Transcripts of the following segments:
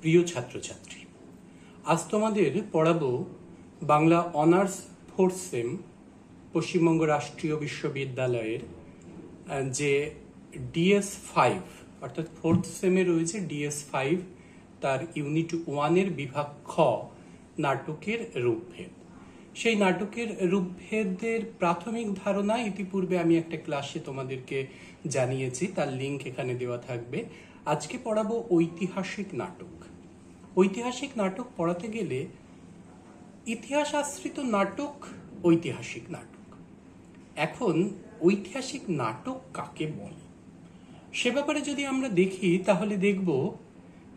প্রিয় ছাত্রছাত্রী, আজ তোমাদের পড়াবো Bangla honours fourth sem Paschimbanga রাষ্ট্রীয় বিশ্ববিদ্যালয়ের যে ডিএস ফাইভ, অর্থাৎ ফোর্থ সেমে রয়েছে ডিএস ফাইভ, তার ইউনিট ওয়ানের বিভাগ খ নাটকের রূপভেদ। সেই নাটকের রূপভেদের প্রাথমিক ধারণা ইতিপূর্বে আমি একটা ক্লাসে তোমাদেরকে জানিয়েছি, তার লিঙ্ক এখানে দেওয়া থাকবে। আজকে পড়াবো ঐতিহাসিক নাটক। ঐতিহাসিক নাটক পড়াতে গেলে ইতিহাস আশ্রিত নাটক ঐতিহাসিক নাটক। এখন ঐতিহাসিক নাটক কাকে বলে? সে ব্যাপারে যদি আমরা দেখি, তাহলে দেখব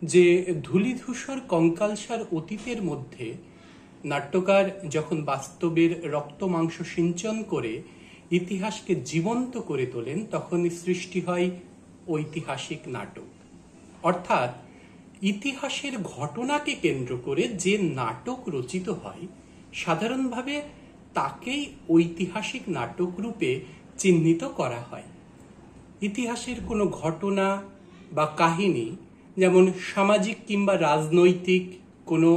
যে ধূলিধূসর কঙ্কালসার অতীতের মধ্যে নাট্যকার যখন বাস্তবের রক্ত মাংস সিঞ্চন করে ইতিহাসকে জীবন্ত করে তোলেন তখনই সৃষ্টি হয় ঐতিহাসিক নাটক। অর্থাৎ ইতিহাসের ঘটনাকে কেন্দ্র করে যে নাটক রচিত হয়, সাধারণভাবে তাকেই ঐতিহাসিক নাটক রূপে চিহ্নিত করা হয়। ইতিহাসের কোনো ঘটনা বা কাহিনী, যেমন সামাজিক কিংবা রাজনৈতিক কোনো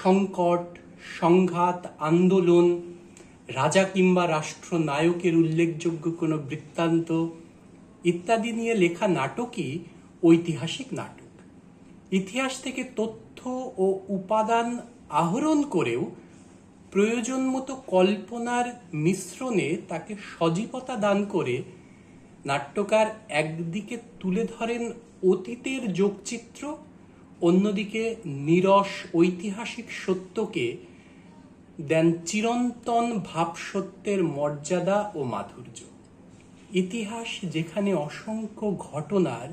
সংকট, সংঘাত, আন্দোলন, রাজা কিংবা রাষ্ট্রনায়কের উল্লেখযোগ্য কোনো বৃত্তান্ত ইত্যাদি নিয়ে লেখা নাটকই ঐতিহাসিক নাটক। ইতিহাস থেকে তথ্য ও উপাদান আহরণ করেও প্রয়োজন মতো কল্পনার মিশ্রণে তাকে সজীবতা দান করে নাট্যকার একদিকে তুলে ধরেন অতীতের যোগচিত্র, অন্যদিকে নিরস ঐতিহাসিক সত্যকে দেন চিরন্তন ভাবসত্যের মর্যাদা ও মাধুর্য। ইতিহাস যেখানে অসংখ্য ঘটনার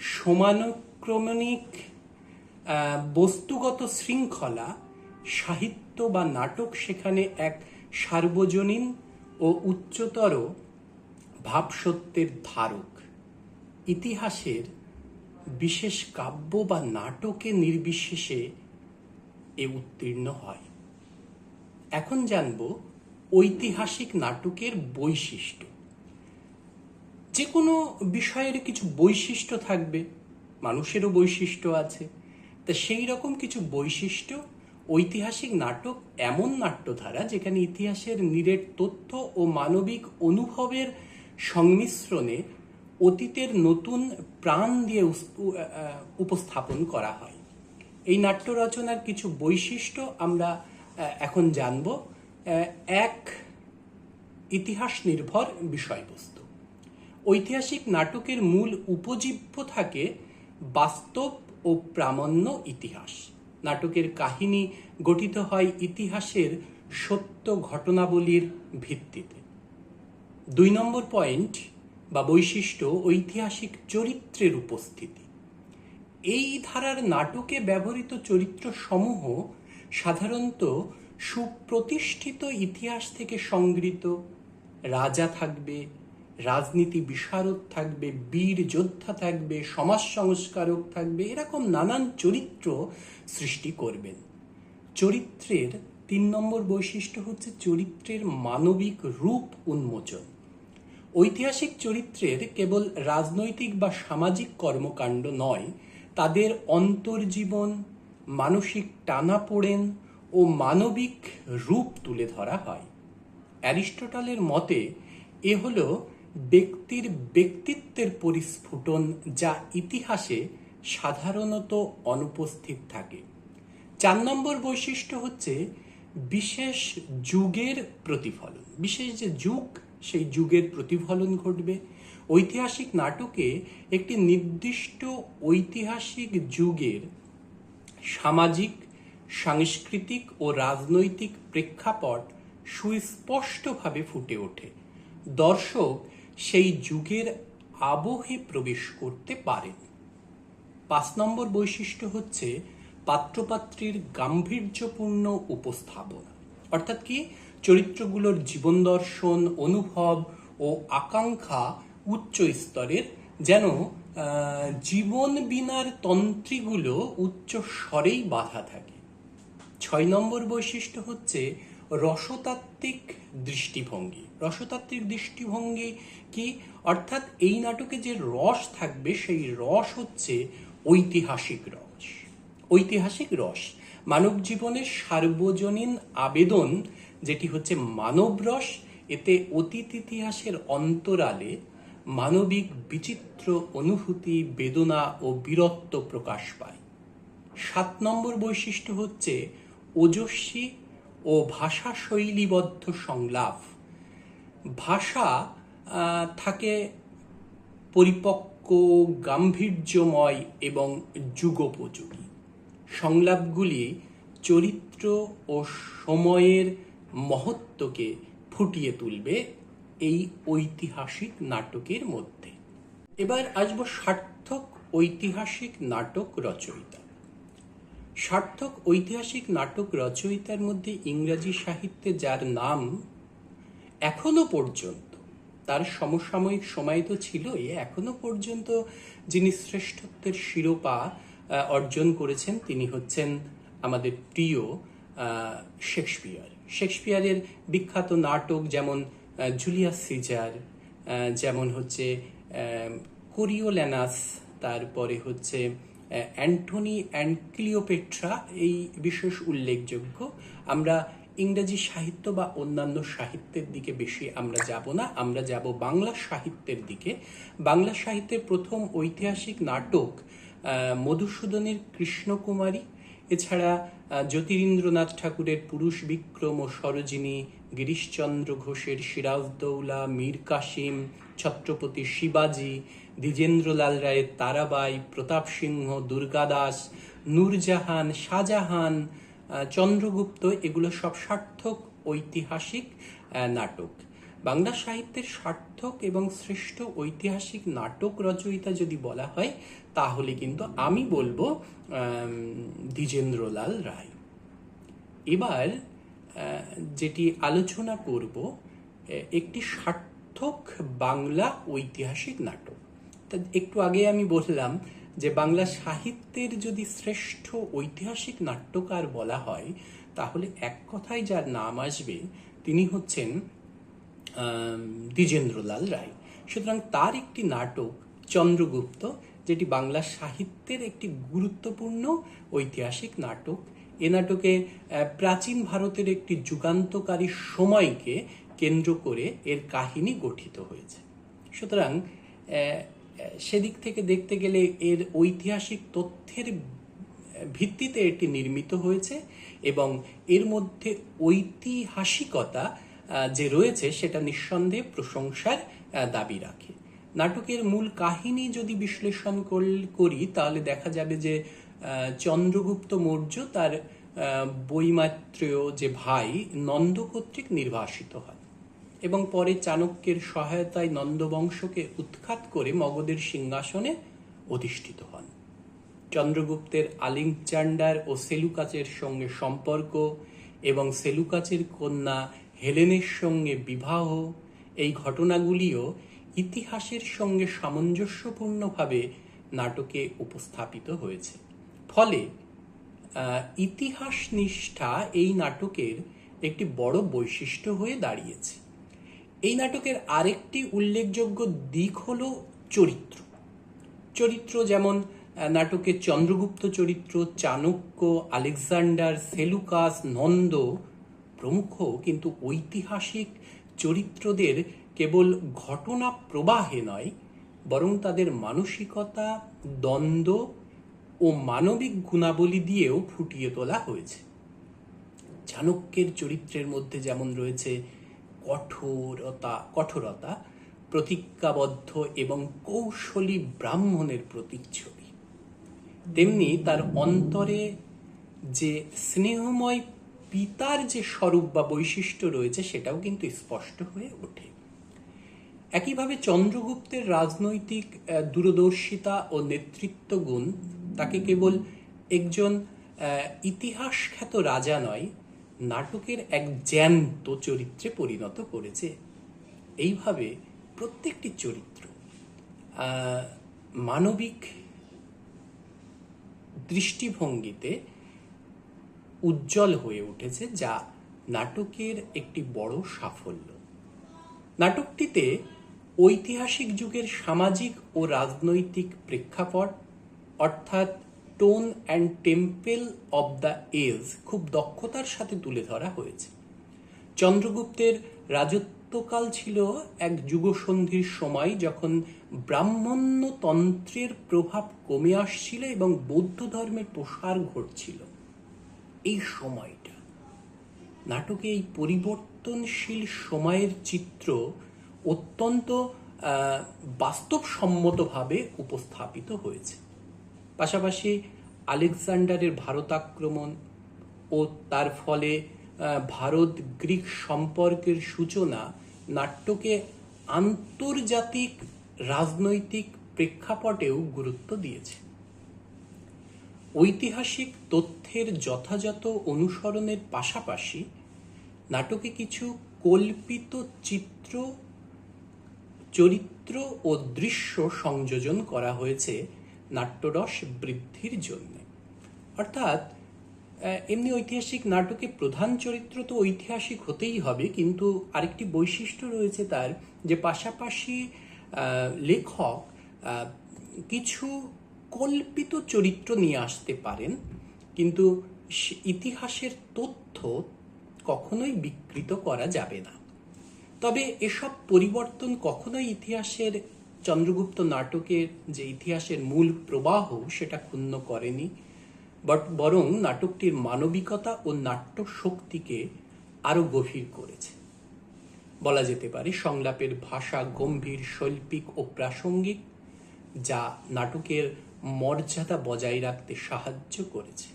সমানুক্রমণিক বস্তুগত শৃঙ্খলা, সাহিত্য বা নাটক সেখানে এক সার্বজনীন ও উচ্চতর ভাবসত্যের ধারক। ইতিহাসের বিশেষ কাব্য বা নাটকে নির্বিশেষে এ উত্তীর্ণ হয়। এখন জানব ঐতিহাসিক নাটকের বৈশিষ্ট্য। যে কোনো বিষয়ের কিছু বৈশিষ্ট্য থাকবে, মানুষেরও বৈশিষ্ট্য আছে। তা সেই রকম কিছু বৈশিষ্ট্য, ঐতিহাসিক নাটক এমন নাট্যধারা যেখানে ইতিহাসের নিরেট তথ্য ও মানবিক অনুভবের সংমিশ্রণে অতীতের নতুন প্রাণ দিয়ে উপস্থাপন করা হয়। এই নাট্য রচনার কিছু বৈশিষ্ট্য আমরা এখন জানব। এক ইতিহাস নির্ভর বিষয়বস্তু। ঐতিহাসিক নাটকের মূল উপজীব্য থাকে বাস্তব ও প্রামাণ্য ইতিহাস। নাটকের কাহিনী গঠিত হয় ইতিহাসের সত্য ঘটনাবলীর ভিত্তিতে। দুই নম্বর পয়েন্ট বা বৈশিষ্ট্য ঐতিহাসিক চরিত্রের উপস্থিতি। এই ধারার নাটকে ব্যবহৃত চরিত্র সমূহ সাধারণত সুপ্রতিষ্ঠিত ইতিহাস থেকে সংগৃহীত, রাজা থাকবে রাজনীতি বিশারদ থাকবে, বীর যোদ্ধা থাকবে, সমাজ সংস্কারক থাকবে, এরকম নানান চরিত্র সৃষ্টি করবেন। চরিত্রের তিন নম্বর বৈশিষ্ট্য হচ্ছে চরিত্রের মানবিক রূপ উন্মোচন। ঐতিহাসিক চরিত্রের কেবল রাজনৈতিক বা সামাজিক কর্মকাণ্ড নয়, তাদের অন্তর্জীবন, মানসিক টানাপোড়েন ও মানবিক রূপ তুলে ধরা হয়। অ্যারিস্টটলের মতে, এ হলো ব্যক্তির ব্যক্তিত্বের পরিস্ফুটন যা ইতিহাসে সাধারণত অনুপস্থিত থাকে। চার নম্বর বৈশিষ্ট্য হচ্ছে বিশেষ যুগের প্রতিফলন। বিশেষ যে যুগ, সেই যুগের প্রতিফলন ঘটবে। ঐতিহাসিক নাটকে একটি নির্দিষ্ট ঐতিহাসিক যুগের সামাজিক, সাংস্কৃতিক ও রাজনৈতিক প্রেক্ষাপট সুস্পষ্টভাবে ফুটে ওঠে। দর্শক সেই যুগের আবহে প্রবেশ করতে পারেন পাঁচ নম্বর বৈশিষ্ট্য হচ্ছে পাত্রপাত্রীর গাম্ভীর্যপূর্ণ উপস্থাপনা। অর্থাৎ কি? চরিত্রগুলোর জীবন দর্শন, অনুভব ও আকাঙ্ক্ষা উচ্চ স্তরের যেন জীবন বিনার তন্ত্রীগুলো উচ্চ স্বরেই বাধা থাকে। ছয় নম্বর বৈশিষ্ট্য হচ্ছে রসতাত্ত্বিক দৃষ্টিভঙ্গি। রসতাত্ত্বিক দৃষ্টিভঙ্গি কি? অর্থাৎ এই নাটকে যে রস থাকবে, সেই রস হচ্ছে ঐতিহাসিক রস। ঐতিহাসিক রস। মানব জীবনের সার্বজনীন আবেদন, যেটি হচ্ছে মানব রস, এতে অতীত ইতিহাসের অন্তরালে মানবিক বিচিত্র অনুভূতি, বেদনা ও বীরত্ব প্রকাশ পায়। সাত নম্বর বৈশিষ্ট্য হচ্ছে ওজস্বী ও ভাষা শৈলীবদ্ধ সংলাপ। ভাষা থাকে পরিপক্ক, গাম্ভীর্যময় এবং যুগোপযোগী। সংলাপগুলি চরিত্র ও সময়ের মহত্বকে ফুটিয়ে তুলবে এই ঐতিহাসিক নাটকের মধ্যে। এবার আসব সার্থক ঐতিহাসিক নাটক রচয়িতা। সার্থক ঐতিহাসিক নাটক রচয়িতার মধ্যে ইংরাজি সাহিত্যে যার নাম এখনও পর্যন্ত, তার সমসাময়িক সময় তো ছিলই, এখনও পর্যন্ত যিনি শ্রেষ্ঠত্বের শিরোপা অর্জন করেছেন তিনি হচ্ছেন আমাদের প্রিয় শেক্সপিয়ার। শেক্সপিয়ারের বিখ্যাত নাটক যেমন জুলিয়াস সিজার যেমন হচ্ছে কোরিওল্যানাস তারপরে হচ্ছে অ্যান্টনি অ্যান্ড ক্লিওপেট্রা এই বিশেষ উল্লেখযোগ্য। আমরা ইংরেজি সাহিত্য বা অন্যান্য সাহিত্যের দিকে বেশি আমরা যাব না, আমরা যাব বাংলা সাহিত্যের দিকে। বাংলা সাহিত্যের প্রথম ঐতিহাসিক নাটক মধুসূদনের কৃষ্ণকুমারী, এছাড়া জ্যোতিরিন্দ্রনাথ ঠাকুরের পুরুষ বিক্রম ও সরোজিনী, গিরিশচন্দ্র ঘোষের সিরাজদৌলা মীর কাসিম ছত্রপতি শিবাজি, দ্বিজেন্দ্রলাল রায়ের তারাবাই, প্রতাপ সিংহ দুর্গাদাস নূরজাহান, শাহজাহান চন্দ্রগুপ্ত, এগুলো সব সার্থক ঐতিহাসিক নাটক। বাংলা সাহিত্যের সার্থক এবং শ্রেষ্ঠ ঐতিহাসিক নাটক রচয়িতা যদি বলা হয়, তাহলে কিন্তু আমি বলব দ্বিজেন্দ্রলাল রায়। এবার যেটি আলোচনা করব একটি সার্থক বাংলা ঐতিহাসিক নাটক। তা একটু আগে আমি বললাম যে বাংলা সাহিত্যের যদি শ্রেষ্ঠ ঐতিহাসিক নাট্যকার বলা হয়, তাহলে এক কথায় যার নাম আসবে, তিনি হচ্ছেন দ্বিজেন্দ্রলাল রায়। সুতরাং তার একটি নাটক চন্দ্রগুপ্ত, যেটি বাংলা সাহিত্যের একটি গুরুত্বপূর্ণ ঐতিহাসিক নাটক। এ নাটকে প্রাচীন ভারতের একটি যুগান্তকারী সময়কে কেন্দ্র করে এর কাহিনী গঠিত হয়েছে। সুতরাং সেদিক থেকে দেখতে গেলে এর ঐতিহাসিক তথ্যের ভিত্তিতে এটি নির্মিত হয়েছে এবং এর মধ্যে ঐতিহাসিকতা যে রয়েছে সেটা নিঃসন্দেহে প্রশংসার দাবি রাখে। নাটকের মূল কাহিনী যদি বিশ্লেষণ করি, তাহলে দেখা যাবে যে চন্দ্রগুপ্ত মৌর্য তার বৈমাত্রেয় যে ভাই নন্দ কর্তৃক নির্বাসিত হয় এবং পরে চাণক্যের সহায়তায় নন্দবংশকে উৎখাত করে মগধের সিংহাসনে অধিষ্ঠিত হন। চন্দ্রগুপ্তের আলেকজান্ডার ও সেলুকাচের সঙ্গে সম্পর্ক এবং সেলুকাচের কন্যা হেলেনের সঙ্গে বিবাহ, এই ঘটনাগুলিও ইতিহাসের সঙ্গে সামঞ্জস্যপূর্ণভাবে নাটকে উপস্থাপিত হয়েছে। ফলে ইতিহাস নিষ্ঠা এই নাটকের একটি বড় বৈশিষ্ট্য হয়ে দাঁড়িয়েছে। এই নাটকের আরেকটি উল্লেখযোগ্য দিক হল চরিত্র। চরিত্র যেমন নাটকে চন্দ্রগুপ্ত চরিত্র, চাণক্য, আলেকজান্ডার, সেলুকাস, নন্দ প্রমুখ কিন্তু ঐতিহাসিক চরিত্রদের কেবল ঘটনা প্রবাহে নয়, বরং তাদের মানসিকতা, দ্বন্দ্ব ও মানবিক গুণাবলী দিয়েও ফুটিয়ে তোলা হয়েছে। চাণক্যের চরিত্রের মধ্যে যেমন রয়েছে কঠোরতা কঠোরতা প্রতিজ্ঞাবদ্ধ এবং কৌশলী ব্রাহ্মণের প্রতিচ্ছবি। তেমনি তার অন্তরে যে স্নেহময় পিতার যে স্বরূপ বা বৈশিষ্ট্য রয়েছে সেটাও কিন্তু স্পষ্ট হয়ে ওঠে। একইভাবে চন্দ্রগুপ্তের রাজনৈতিক দূরদর্শিতা ও নেতৃত্ব গুণ তাকে কেবল একজন আহ, ইতিহাস খ্যাত রাজা নয় নাটকের এক জ্যান্ত চরিত্রে পরিণত করেছে। এইভাবে প্রত্যেকটি চরিত্র মানবিক দৃষ্টিভঙ্গিতে উজ্জ্বল হয়ে উঠেছে, যা নাটকের একটি বড় সাফল্য। নাটকটিতে ঐতিহাসিক যুগের সামাজিক ও রাজনৈতিক প্রেক্ষাপট, অর্থাৎ stone and temple of the age খুব দক্ষতার সাথে তুলে ধরা হয়েছে। চন্দ্রগুপ্তের রাজত্বকাল ছিল এক যুগসন্ধির সময় যখন ব্রাহ্মণ্য তন্ত্রের প্রভাব কমে আসছিল এবং বৌদ্ধ ধর্মের প্রসার ঘটছিল। এই সময়টা। নাটকে এই পরিবর্তনশীল সময়ের চিত্র অত্যন্ত বাস্তবসম্মতভাবে উপস্থাপিত হয়েছে। পাশাপাশি আলেকজান্ডারের ভারত আক্রমণ ও তার ফলে ভারত গ্রিক সম্পর্কের সূচনা নাট্যকে আন্তর্জাতিক রাজনৈতিক প্রেক্ষাপটেও গুরুত্ব দিয়েছে। ঐতিহাসিক তথ্যের যথাযথ অনুসরণের পাশাপাশি নাটকে কিছু কল্পিত চিত্র, চরিত্র ও দৃশ্য সংযোজন করা হয়েছে নাট্যরস বৃদ্ধির জন্য। অর্থাৎ এমনি ঐতিহাসিক নাটকে প্রধান চরিত্র তো ঐতিহাসিক হতেই হবে, কিন্তু আরেকটি বৈশিষ্ট্য রয়েছে তার যে পাশাপাশি লেখক কিছু কল্পিত চরিত্র নিয়ে আসতে পারেন, কিন্তু ইতিহাসের তথ্য কখনোই বিকৃত করা যাবে না। তবে এসব পরিবর্তন কখনোই ইতিহাসের চন্দ্রগুপ্ত নাটকের যে ইতিহাসের মূল প্রবাহ সেটা ক্ষুণ্ণ করেনি বট বরং নাটকটির মানবিকতা ও নাট্য শক্তিকে আরও গভীর করেছে। বলা যেতে পারে সংলাপের ভাষা গম্ভীর, শৈল্পিক ও প্রাসঙ্গিক, যা নাটকের মর্যাদা বজায় রাখতে সাহায্য করেছে।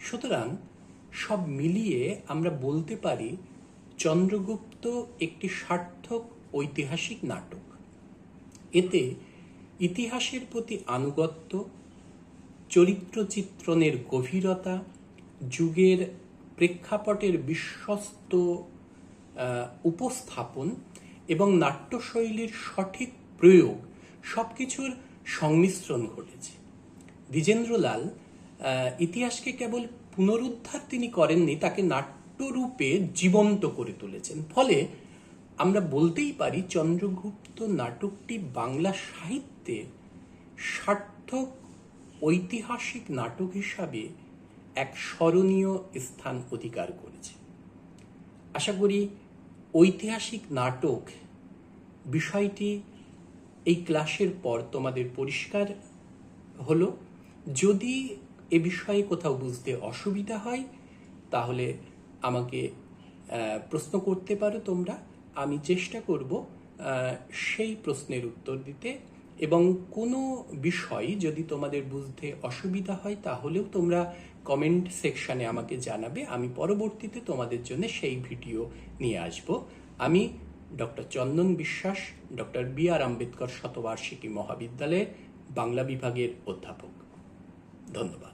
সুতরাং সব মিলিয়ে আমরা বলতে পারি চন্দ্রগুপ্ত একটি সার্থক ঐতিহাসিক নাটক। এতে ইতিহাসের প্রতি আনুগত্য চরিত্র চিত্রণের গভীরতা, যুগের প্রেক্ষাপটের বিশ্বস্ত উপস্থাপন এবং নাট্যশৈলীর সঠিক প্রয়োগ সবকিছুর সংমিশ্রণ ঘটেছে। দ্বিজেন্দ্রলাল ইতিহাসকে কেবল পুনরুদ্ধার তিনি করেননি, তাকে নাট্যরূপে জীবন্ত করে তুলেছেন। ফলে আমরা বলতেই পারি চন্দ্রগুপ্ত নাটকটি বাংলা সাহিত্যে সার্থক ঐতিহাসিক নাটক হিসাবে এক স্মরণীয় স্থান অধিকার করেছে। আশা করি ঐতিহাসিক নাটক বিষয়টি এই ক্লাসের পর তোমাদের পরিষ্কার হলো। যদি এ বিষয়ে কোথাও বুঝতে অসুবিধা হয়, তাহলে আমাকে প্রশ্ন করতে পারো তোমরা। আমি চেষ্টা করব সেই প্রশ্নের উত্তর দিতে এবং কোনো বিষয় যদি তোমাদের বুঝতে অসুবিধা হয় তাহলেও তোমরা কমেন্ট সেকশানে আমাকে জানাবে। আমি পরবর্তীতে তোমাদের জন্য সেই ভিডিও নিয়ে আসব। আমি doctor Chandan Biswas doctor B R Ambedkar শতবার্ষিকী মহাবিদ্যালয়ের বাংলা বিভাগের অধ্যাপক। ধন্যবাদ।